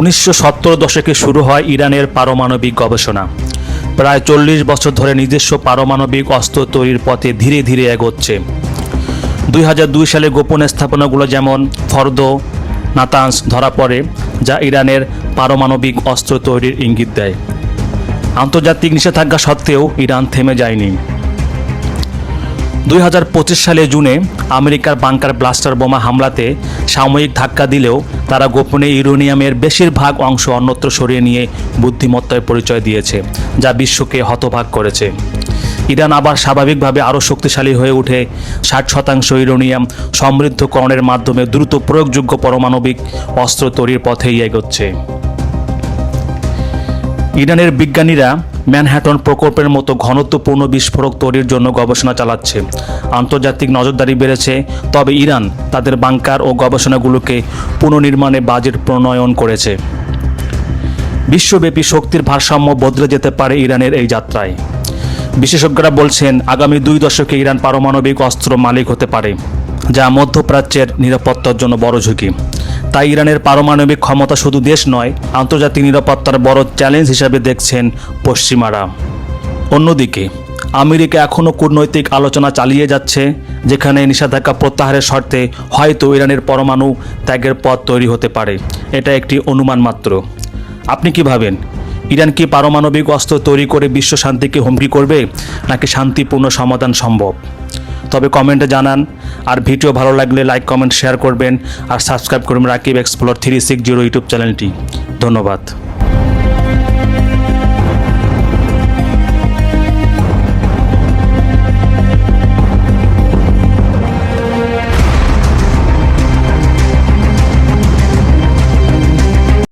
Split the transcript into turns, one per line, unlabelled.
উনিশশো সত্তর দশকে শুরু হয় ইরানের পারমাণবিক গবেষণা। প্রায় চল্লিশ বছর ধরে নিজস্ব পারমাণবিক অস্ত্র তৈরির পথে ধীরে ধীরে এগোচ্ছে। দুই দুই সালে গোপন স্থাপনাগুলো যেমন ফর্দ, নাতান্স ধরা পড়ে, যা ইরানের পারমাণবিক অস্ত্র তৈরির ইঙ্গিত দেয়। আন্তর্জাতিক নিষেধাজ্ঞা সত্ত্বেও ইরান থেমে যায়নি। দুই হাজার পঁচিশ সালে জুনে আমেরিকার বাংকার ব্লাস্টার বোমা হামলাতে সাময়িক ধাক্কা দিলেও তারা গোপনে ইউরেনিয়ামের বেশিরভাগ অংশ অন্যত্র সরিয়ে নিয়ে বুদ্ধিমত্তায় পরিচয় দিয়েছে, যা বিশ্বকে হতভাগ করেছে। ইরান আবার স্বাভাবিকভাবে আরও শক্তিশালী হয়ে ওঠে ষাট শতাংশ ইউরেনিয়াম সমৃদ্ধকরণের মাধ্যমে দ্রুত প্রয়োগযোগ্য পারমাণবিক অস্ত্র তৈরির পথেই এগোচ্ছে। ইরানের বিজ্ঞানীরা ম্যানহ্যাটন প্রকল্পের মতো ঘনত্বপূর্ণ বিস্ফোরক তৈরির জন্য গবেষণা চালাচ্ছে। আন্তর্জাতিক নজরদারি বেড়েছে, তবে ইরান তাদের বাংকার ও গবেষণাগুলোকে পুনর্নির্মাণে বাজেট প্রণয়ন করেছে। বিশ্বব্যাপী শক্তির ভারসাম্য বদলে যেতে পারে ইরানের এই যাত্রায়। বিশেষজ্ঞরা বলছেন, আগামী দুই দশকে ইরান পারমাণবিক অস্ত্র মালিক হতে পারে, যা মধ্যপ্রাচ্যের নিরাপত্তার জন্য বড় ঝুঁকি। তাই ইরানের পারমাণবিক ক্ষমতা শুধু দেশ নয়, আন্তর্জাতিক নিরাপত্তার বড় চ্যালেঞ্জ হিসাবে দেখছেন পশ্চিমারা। অন্যদিকে, আমেরিকা এখনও কূটনৈতিক আলোচনা চালিয়ে যাচ্ছে, যেখানে নিষেধাজ্ঞা প্রত্যাহারের শর্তে হয়তো ইরানের পরমাণু ত্যাগের পথ তৈরি হতে পারে। এটা একটি অনুমান মাত্র। আপনি কি ভাবেন, ইরান কি পারমাণবিক অস্ত্র তৈরি করে বিশ্ব শান্তিকে হুমকি করবে, নাকি শান্তিপূর্ণ সমাধান সম্ভব? তবে কমেন্টে জানান আর ভিডিও ভালো লাগলে লাইক, কমেন্ট শেয়ার করবেন। আর সাবস্ক্রাইব করবেন Rakib explore three six zero YouTube চ্যানেলটি। ধন্যবাদ।